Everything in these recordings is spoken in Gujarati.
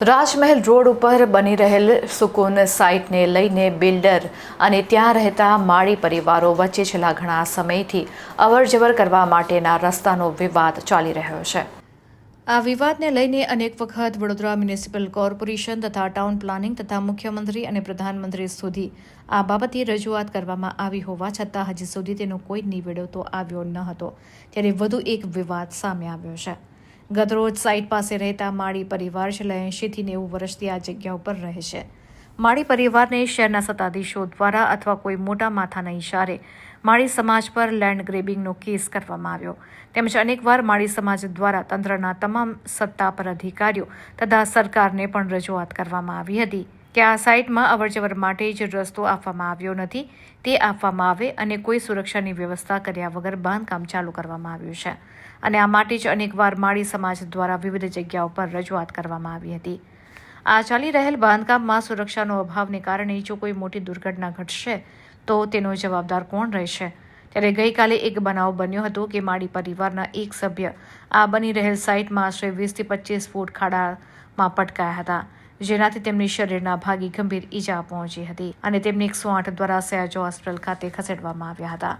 રાજમહેલ રોડ ઉપર બની રહેલ સુકૂન સાઇટને લઈને બિલ્ડર અને ત્યાં રહેતા માળી પરિવારો વચ્ચે છેલ્લા ઘણા સમયથી અવરજવર કરવા માટેના રસ્તાનો વિવાદ ચાલી રહ્યો છે. આ વિવાદને લઈને અનેક વખત વડોદરા મ્યુનિસિપલ કોર્પોરેશન તથા ટાઉન પ્લાનિંગ તથા મુખ્યમંત્રી અને પ્રધાનમંત્રી સુધી આ બાબતે રજૂઆત કરવામાં આવી હોવા છતાં હજી સુધી તેનો કોઈ નિવેડો તો આવ્યો ન હતો. ત્યારે વધુ એક વિવાદ સામે આવ્યો છે. ગતરોજ સાઇટ પાસે રહેતા માળી પરિવાર છેલ્લા એંશીથી નેવું વર્ષથી આ જગ્યા ઉપર રહે છે. માળી પરિવારને શહેરના સત્તાધીશો દ્વારા અથવા કોઈ મોટા માથાના ઇશારે માળી સમાજ પર લેન્ડ ગ્રેબિંગનો કેસ કરવામાં આવ્યો. તેમજ અનેકવાર માળી સમાજ દ્વારા તંત્રના તમામ સત્તા પર અધિકારીઓ તથા સરકારને પણ રજૂઆત કરવામાં આવી હતી. કે આ સાઇટમાં અવરજવર માટે જે રસ્તો આપવામાં આવ્યો નથી, તે આપવામાં આવે અને કોઈ સુરક્ષાની વ્યવસ્થા કર્યા વગર બાંધકામ ચાલુ કરવામાં આવ્યું છે. અને આ માટે જ અનેકવાર માળી સમાજ દ્વારા વિવિધ જગ્યાઓ પર રજૂઆત કરવામાં આવી હતી. આ ચાલી રહેલ બાંધકામમાં સુરક્ષાનો અભાવને કારણે જો કોઈ મોટી દુર્ઘટના ઘટશે, તો તેનો જવાબદાર કોણ રહેશે? ત્યારે ગઈકાલે એક બનાવ બન્યો હતો કે માળી પરિવારના એક સભ્ય આ બની રહેલ સાઇટમાં આશરે વીસથી પચીસ ફૂટ ખાડામાં પટકાયા હતા. જેનાથી તેમની શરીરના ભાગે ગંભીર ઈજા પહોંચી હતી અને તેમને એકસો આઠ દ્વારા સયાજો હોસ્પિટલ ખાતે ખસેડવામાં આવ્યા હતા,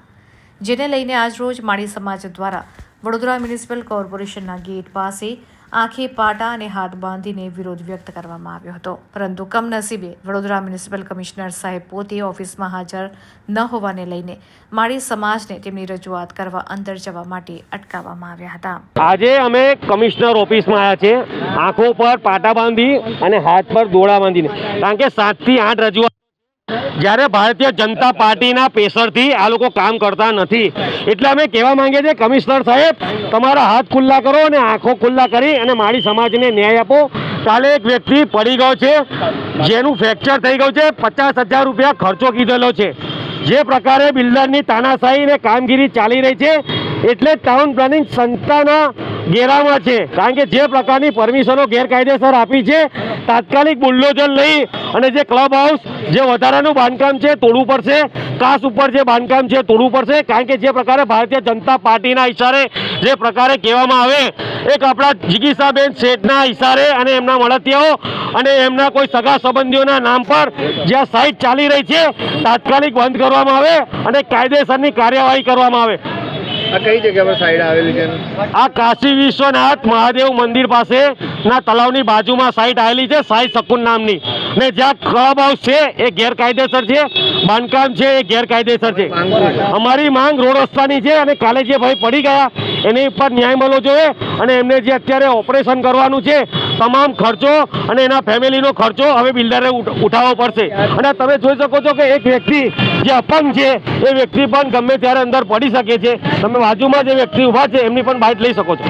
જેને લઈને આજરોજ માળી સમાજ દ્વારા વડોદરા મ્યુનિસિપલ કોર્પોરેશનના ગેટ પાસે આંખે પાટા અને હાથ બાંધીને વિરોધ વ્યક્ત કરવામાં આવ્યો હતો. પરંતુ કમનસીબે વડોદરા મ્યુનિસિપલ કમિશનર સાહેબ પોતે ઓફિસમાં હાજર ન હોવાને લઈને માળી સમાજને તેમની રજૂઆત કરવા અંદર જવા માટે અટકાવવામાં આવ્યા હતા. આજે અમે કમિશનર ઓફિસમાં આવ્યા છે આંખો પર પાટા બાંધી અને હાથ પર દોડા બાંધીને. કારણ કે સાતથી આઠ રજૂઆત જ્યારે ભારતીય જનતા પાર્ટીના પેસરથી આ લોકો કામ કરતા નથી. એટલે અમે કહેવા માંગીએ છીએ, કમિશનર સાહેબ, તમારા હાથ ખુલ્લા કરો અને આંખો ખુલ્લા કરી અને મારી સમાજને ન્યાય આપો. કાલે એક વ્યક્તિ પડી ગયો છે, જેનું ફ્રેક્ચર થઈ ગયું છે, પચાસ હજાર રૂપિયા ખર્ચો કીધેલો છે. જે પ્રકારે બિલ્ડરની તાનાશાહી અને કામગીરી ચાલી રહી છે, એટલે ટાઉન પ્લાનિંગ સંસ્થાના ઘેરામાં છે. કારણ કે જે પ્રકારની પરમિશનો ગેરકાયદેસર આપી છે, તાત્કાલિક બુલ્ડોઝર લઈ અને જે ક્લબ હાઉસ જે વધારાનું બાંધકામ છે, તોડવું પડશે. કાસ ઉપર જે બાંધકામ છે, તોડવું પડશે. કારણ કે જે પ્રકારે ભારતીય જનતા પાર્ટીના ઇશારે જે પ્રકારે કહેવામાં આવે, એક આપણા જિગીસાબેન શેઠના ઇશારે અને એમના મળતિયાઓ અને એમના કોઈ સગા સંબંધીઓના નામ પર જ્યાં સાઇટ ચાલી રહી છે, તાત્કાલિક બંધ કરવામાં આવે અને કાયદેસરની કાર્યવાહી કરવામાં આવે. આ કઈ જગ્યા પર સાઈડ આવેલી છે? આ કાશી વિશ્વનાથ મહાદેવ મંદિર પાસે ના તળાવની બાજુમાં સાઈટ આવેલી છે સાઈ શકુન નામની. ને જ્યાં ક્લબ હાઉસ છે એ ગેરકાયદેસર છે બાંધકામ છે એ ગેરકાયદેસર છે? અમારી માંગ રોડ રસ્તાની છે. અને કાલે જે ભાઈ પડી ગયા એની ઉપર ન્યાય મળવો જોઈએ અને એમને જે અત્યારે ઓપરેશન કરવાનું છે તમામ ખર્ચો અને એના ફેમિલીનો ખર્ચો હવે બિલ્ડરે ઉઠ- ઉઠાવવો પડશે. અને તમે જોઈ શકો છો કે એક વ્યક્તિ જે અપંગ છે, એ વ્યક્તિ પણ ગમે ત્યારે અંદર પડી શકે છે. તમે બાજુમાં જે વ્યક્તિ ઊભા છે, એમની પણ બાઇટ લઈ શકો છો.